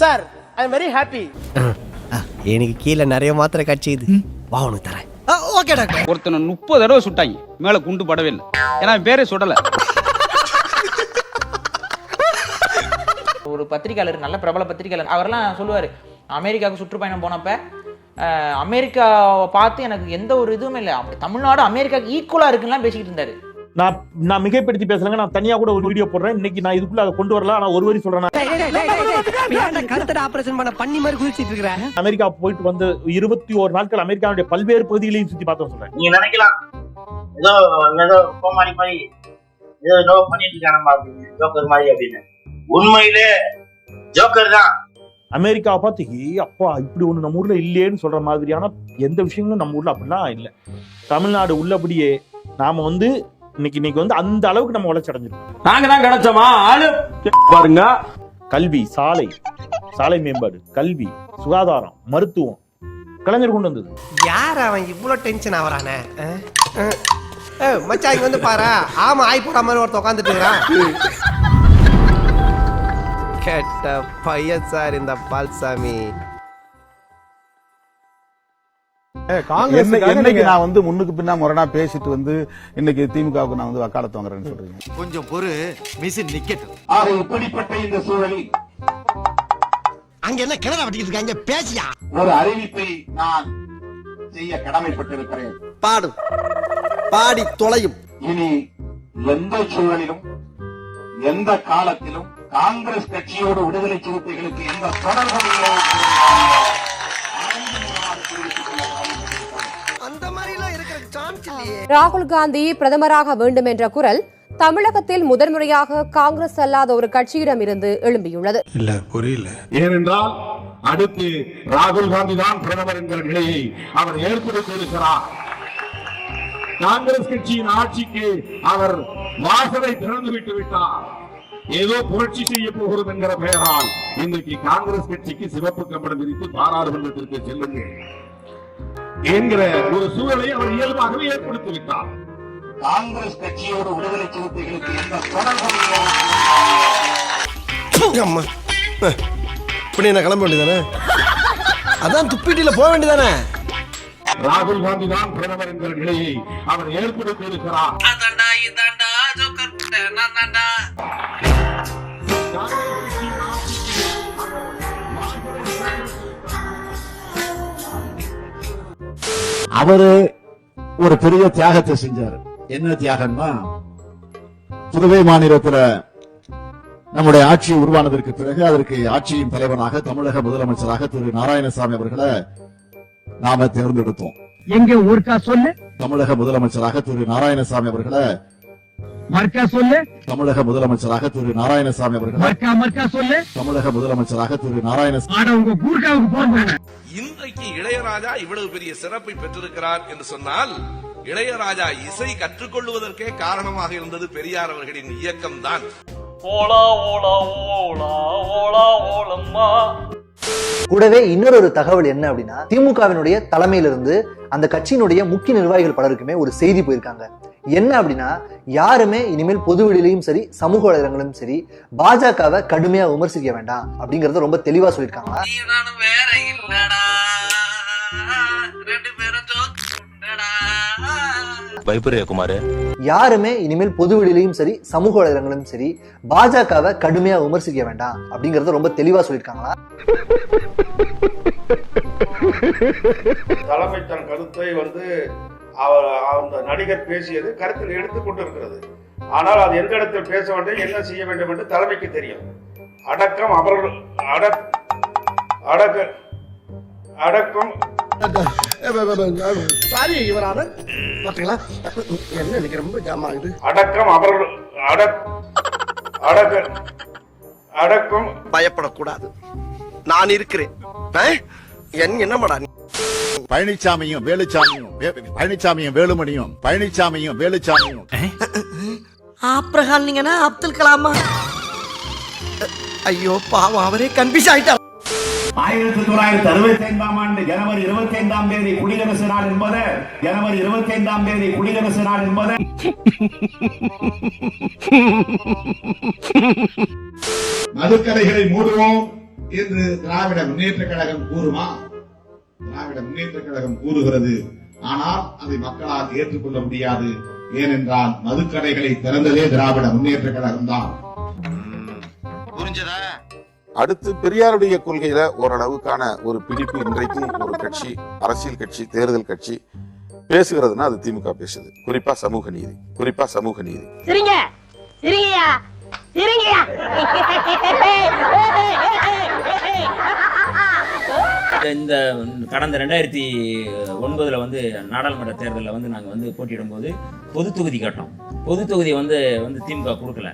Sir I am very happy எனக்கு கீழே நிறைய மாத்திரை கட்சிது வா உனக்கு தரேன். ஓகே டாக்டர் ஒருத்தனை முப்பது தடவை சுட்டாங்க. மேல குண்டு படவே இல்லை. ஏன்னா அவன் பேரே சுடல. ஒரு பத்திரிக்கையாளர் நல்ல பிரபல பத்திரிக்கையாளர் அவரெல்லாம் சொல்லுவார் அமெரிக்காவுக்கு சுற்றுப்பயணம் போனப்ப அமெரிக்காவை பார்த்து எனக்கு எந்த ஒரு இதுவுமே இல்லை. அப்படி தமிழ்நாடு அமெரிக்காவுக்கு ஈக்குவலாக இருக்குன்னு பேசிக்கிட்டு இருந்தாரு. நான் நான் மிகைப்படுத்தி பேசுறேங்க. நான் தனியா கூட ஒரு வீடியோ போடுறேன். இன்னைக்கு நான் இதுக்குள்ள அதை கொண்டு வரல. ஆனா ஒரு வரி சொல்றேன் கருத்தட ஆபரேஷன் பண்ண? பண்ணி மாதிரி குதிச்சிட்டு இருக்கிறேன் அமெரிக்கா போயிட்டு வந்து இருபத்தி ஒரு நாட்கள் அமெரிக்காவுடைய பல்வேறு பகுதிகளையும் சுத்தி பார்த்தோம் சொல்றேன். நீங்க நினைக்கலாம். ஏதோ ஏதோ கோமாளி மாதிரி ஏதோ ஏதோ பண்ணிட்டு அப்படின்னு. ஜோக்கர் மாதிரி அப்படின்னு. உண்மையிலே ஜோக்கர் தான். அமெரிக்காவை பார்த்து ஏ அப்பா இப்படி ஒண்ணு நம்ம ஊர்ல இல்லையேன்னு சொல்ற மாதிரியான எந்த விஷயங்களும் நம்ம ஊர்ல அப்படிலாம் இல்லை. தமிழ்நாடு உள்ளபடியே நாம வந்து இன்னைக்கு இன்னைக்கு வந்து அந்த அளவுக்கு நம்ம வளர்ச்சி அடைஞ்சிருக்கோம். நாங்க தான் கிடைச்சோமா? ஆளு. பாருங்க. கல்வி சாலை சாலை மேம்பாடு கல்வி சுகாதாரம் மருத்துவம். கலைஞர் கொண்டு வந்தது. யார் அவன் இவ்வளோ டென்ஷன் ஆவறானே? மச்சான் இங்க வந்து பாரு. ஆமா ஆய் போட மாதிரி ஒருத்தன் உட்காந்துட்டு இருக்கிறான் கெட்ட பையன் சார் இந்த பால்சாமி. என்னைக்கு நான் வந்து முன்னுக்கு பின்னா முரணா பேசிட்டு வந்து இன்னைக்கு திமுகவுக்கு நான் வந்து வக்காலத்து வாங்குறேன்னு சொல்றீங்க. கொஞ்சம் பொறு மிஷின் நிக்கட்டும். ஆக இப்படிப்பட்ட இந்த சூழலில் அங்க என்ன கிணறு வட்டிக்கிட்டு இருக்காங்க? பேசியா? ஒரு அறிவிப்பை நான் செய்ய கடமைப்பட்டிருக்கிறேன். பாடும் பாடி தொலையும். இனி எந்த சூழலிலும் எந்த காலத்திலும் காங்கிரஸ் கட்சியோடு விடுதலை சிறுத்தைகளுக்கு எந்த தொடர்பும் இல்லை. ராகுல் காந்தி பிரதமராக வேண்டும் என்ற குரல் தமிழகத்தில் முதன்முறையாக காங்கிரஸ் அல்லாத ஒரு கட்சியிடம் இருந்து எழும்பியுள்ளது. இல்ல புரியல. ஏனென்றால் அடுத்து ராகுல் காந்தி தான் பிரதமர் என்கிற நிலையை அவர் ஏற்படுத்தி இருக்கிறார் காங்கிரஸ் கட்சியின் ஆட்சிக்கு அவர் வாசலை திறந்து விட்டு விட்டார். ஏதோ புரட்சி செய்ய போகிறோம் என்கிற பெயரால் இன்றைக்கு காங்கிரஸ் கட்சிக்கு சிவப்பு கம்பளம் விரித்து பாராளுமன்றத்திற்கு செல்லுங்கள். என்கிற ஒரு சூழலை அவர் இயல்பாகவே ஏற்படுத்தி விட்டார். காங்கிரஸ் கட்சியோடு விடுதலை சிறுத்தைகளுக்கு எந்த அம்மா. அஹ். இப்படி என்ன கிளம்ப வேண்டியதானே? அதான் துப்பிட்டில போக வேண்டியதானே? ராகுல் காந்தி தான் பிரதமர் என்கிற நிலையை அவர் ஏற்படுத்தி இருக்கிறார். அவரு ஒரு பெரிய தியாகத்தை செஞ்சாரு. என்ன தியாகம்னா புதுவை மாநிலத்துல நம்முடைய ஆட்சி உருவானதற்கு பிறகு அதற்கு ஆட்சியின் தலைவனாக தமிழக முதலமைச்சராக திரு நாராயணசாமி அவர்களை நாம தேர்ந்தெடுத்தோம். எங்க ஊர்க்கா சொல்லு? தமிழக முதலமைச்சராக திரு நாராயணசாமி அவர்களை மர்க்கா சொல்லு. தமிழக முதலமைச்சராக திரு நாராயணசாமி அவர்களை. மர்க்கா மர்க்கா சொல்லு. தமிழக முதலமைச்சராக திரு நாராயணசாமி. உங்க கூர்க்காவுக்கு போன் இன்றைக்கு இளையராஜா இவ்வளவு பெரிய சிறப்பை பெற்றிருக்கிறார் என்று சொன்னால் இளையராஜா இசை கற்றுக்கொள்வதற்கே காரணமாக இருந்தது பெரியார் அவர்களின் இயக்கம்தான். ஓலா ஓலா ஓலா ஓலா ஓலம்மா. கூடவே இன்னொரு ஒரு தகவல் என்ன அப்படின்னா திமுகவினுடைய தலைமையிலிருந்து அந்த கட்சியினுடைய முக்கிய நிர்வாகிகள் பலருக்குமே ஒரு செய்தி போயிருக்காங்க. என்ன அப்படின்னா யாருமே இனிமேல் பொது வெளியிலையும் சரி சமூக வலைதளங்களும் சரி பாஜகவை கடுமையா விமர்சிக்க வேண்டாம் அப்படிங்கறத ரொம்ப தெளிவா சொல்லியிருக்காங்க. வேற இல்லடா. ரெண்டு பேரும் பயப்படுறியா குமாரு. யாருமே இனிமேல் பொது வெளியிலையும் சரி சமூக வலைதளங்களும் சரி பாஜகவை கடுமையா விமர்சிக்க வேண்டாம் அப்படிங்கறத ரொம்ப தெளிவா சொல்லியிருக்காங்களா தலைமை தன் கருத்தை வந்து அவர் அந்த நடிகர் பேசியது கருத்தில் எடுத்துக்கொண்டு இருக்கிறது ஆனால் அது எந்த இடத்தில் பேச வேண்டும் என்ன செய்ய வேண்டும் என்று தலைமைக்கு தெரியும். அடக்கம் அவர்கள் அடக் அடக்க அடக்கம். அடக்கம் அவர்கள் அடக் அடக்க அடக்கம். பயப்படக்கூடாது. நான் இருக்கிறேன். என்னமாடா நீ? பழனிசாமியும் வேலுச்சாமியும் பழனிசாமியும் வேலுமணியும் பழனிசாமியும் வேலுச்சாமியும். ஆப்ரஹாம் நீங்கன்னா அப்துல் கலாமா? ஐயோ பாவம் அவரே கன்ஃபியூஸ் ஆயிட்டா ஆயிரத்தி தொள்ளாயிரத்தி அறுபத்தி ஐந்தாம் ஆண்டு ஜனவரி இருபத்தி ஐந்தாம் தேதி குடியரசு நாள் என்பது ஜனவரி இருபத்தி ஐந்தாம் தேதி குடியரசு நாள் என்பது. மதுக்கடைகளை மூடுவோம். என்று திராவிட முன்னேற்ற கழகம் கூறுமா? திராவிட முன்னேற்ற கழகம் கூறுகிறது. ஆனால் அதை மக்களால் ஏற்றுக்கொள்ள முடியாது. ஏனென்றால் மதுக்கடைகளை திறந்ததே திராவிட முன்னேற்ற கழகம் தான் அடுத்து பெரியாருடைய கொள்கையில ஓரளவுக்கான ஒரு பிடிப்பு இன்றைக்கு ஒரு கட்சி அரசியல் கட்சி தேர்தல் கட்சி பேசுகிறதுனா அது திமுக பேசுது. குறிப்பா சமூக நீதி. குறிப்பா சமூக நீதி. சிரிங்க. சிரிங்கயா சிரிங்கயா இந்த கடந்த ரெண்டாயிரத்தி ஒன்பதுல வந்து நாடாளுமன்ற தேர்தலில் வந்து நாங்கள் வந்து போட்டியிடும் போது பொது தொகுதி கேட்டோம். பொது தொகுதி வந்து வந்து திமுக கொடுக்கல.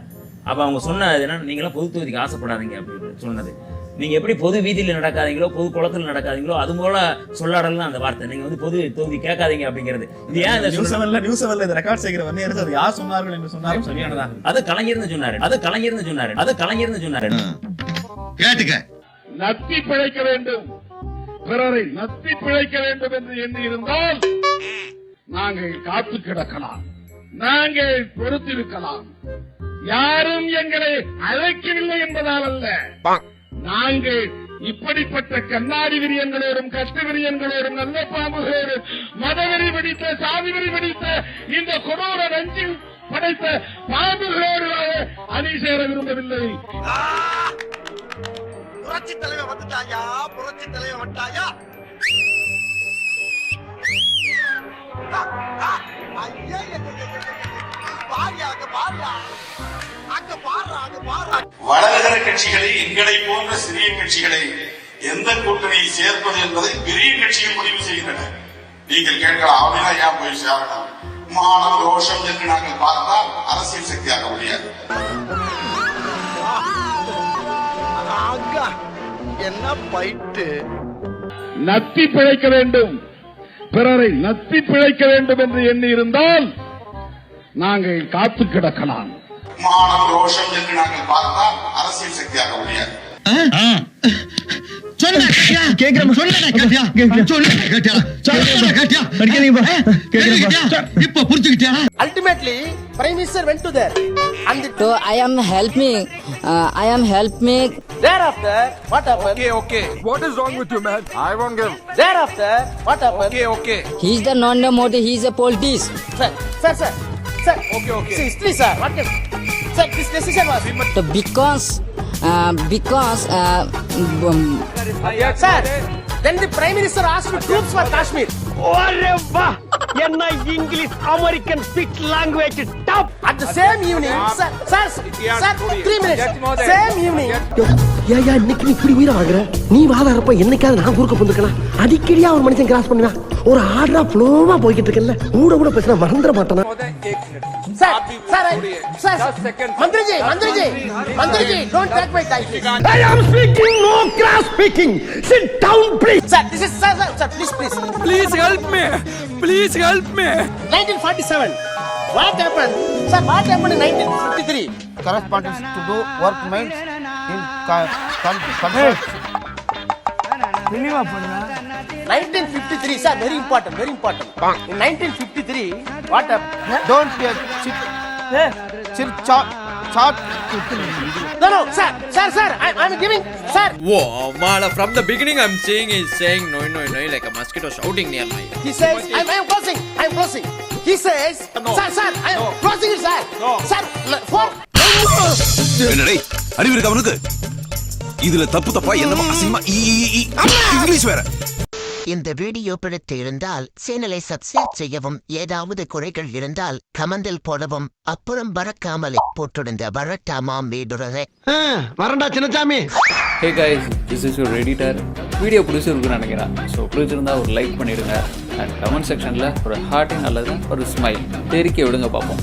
அப்போ அவங்க சொன்னது என்னன்னா நீங்களாம் பொது தொகுதிக்கு ஆசைப்படாதீங்க அப்படின்னு சொன்னது. நீங்கள் எப்படி பொது வீதியில் நடக்காதீங்களோ பொது குளத்தில் நடக்காதீங்களோ அது போல சொல்லாடலாம் அந்த வார்த்தை. நீங்கள் வந்து பொது தொகுதி கேட்காதீங்க அப்படிங்கிறது. இது ஏன் இந்த நியூஸ் செவன்ல நியூஸ் செவன்ல இந்த ரெக்கார்ட் செய்கிற வந்து அது யார் சொன்னார்கள் என்று சொன்னாலும் சரியானதா அது கலைஞர்னு சொன்னாரு. அது கலைஞர்னு சொன்னாரு. அது கலைஞர்னு சொன்னாரு. கேட்டுக்க. நத்தி பிழைக்க வேண்டும். பிறரை நத்தி பிழைக்க வேண்டும் என்று எண்ணி இருந்தால் நாங்கள் காத்து கிடக்கலாம். நாங்கள் பொறுத்திருக்கலாம். யாரும் எங்களை அழைக்கவில்லை என்பதால் அல்ல. நாங்கள் இப்படிப்பட்ட கண்ணாடி விரியங்களோடும் கஷ்ட விரியங்களோடும் நல்ல பாம்புகளோடும் மதவெறி பிடித்த சாதிவெறி பிடித்த இந்த கொடூர நஞ்சில் படைத்த பாம்புகளோடு அணி சேர விரும்பவில்லை. புரட்சி தலைவர் வந்துட்டாயா? புரட்சி தலைவர் வந்துட்டாயா? வடகர கட்சிகளை எங்களை போன்ற சிறிய கட்சிகளை எந்த கூட்டணியை சேர்ப்பது என்பதை பெரிய கட்சிகள் முடிவு செய்கின்றன. நீங்கள் கேட்கலாம் அப்படின்னா ஏன் போய் சேரணும்? மானம் ரோஷம் என்று நாங்கள் பார்த்தால் அரசியல் சக்தியாக முடியாது. பைட்டு நத்தி பிழைக்க வேண்டும். பிறரை நத்தி பிழைக்க வேண்டும் என்று எண்ணி இருந்தால் நாங்கள் காத்து கிடக்கலாம். மானம் ரோஷம் என்று நாங்கள் பார்த்தால் அரசியல் சக்தியாக முடியாது இப்ப புரிஞ்சுக்கிட்டியா ultimately prime minister went to there and So I am helping. Uh, I am helping. thereafter what happened okay okay what is wrong with you man i won't give thereafter what happened okay okay He is the non Modi. He is a politician. sir sir sir sir okay okay see please sir what is sir this decision was So because uh, Um, because uh, um, sir, then the prime minister asked for troops for Kashmir. English American speaks language top. At the same evening. Same evening. ஏயா இன்னைக்கு நீ இப்படி உயிரை வாங்குற நீ வாதாரப்ப என்னைக்காவது நான் குறுக்க போந்துக்கலாம் அடிக்கடியா ஒரு மனுஷன் கிராஸ் பண்ணுவேன் ஒரு ஆர்டரா ஃப்ளோவா போய்கிட்டு இருக்கல கூட கூட பேசினா மறந்துட மாட்டானா? sir sir I- sir மந்திரிஜி மந்திரிஜி மந்திரிஜி don't take my time. I am speaking no cross speaking sit down please sir this is sir sir, sir please please. Please help me please help me 1947 what happened? Sir what happened in 1953 correspondence to do work means in தெளிவா பண்ணுங்க 1953 sir very important very important in 1953 what happened don't sit chat chat no no sir sir sir I, i'm giving sir Whoa, Mala, from the beginning I'm saying is saying no, no, no, like a mosquito shouting near my he says i'm i'm closing i'm closing he says sir sir i'm closing it sir sir l- for என்னடே அறிவு இருக்கு அவனுக்கு? இதுல தப்பு தப்பா என்னமோ அசிங்கமா. English வேற. இந்த வீடியோ பிடித்து இருந்தால் சேனலை சப்ஸ்கிரைப் செய்யவும் ஏதாவது குறைகள் இருந்தால் கமெண்டில் போடவும் அப்புறம் பறக்காமலே போட்டிருந்த வரட்டாமாம் வீடுறதை வரண்டா Chinnasamy hey guys this is your editor video பிடிச்சிருக்குன்னு நினைக்கிறேன். ஸோ பிடிச்சிருந்தா ஒரு லைக் பண்ணிடுங்க. அண்ட் கமெண்ட் செக்ஷனில் ஒரு ஹார்ட்டிங் அல்லது ஒரு ஸ்மைல் தெரிக்க விடுங்க பார்ப்போம்.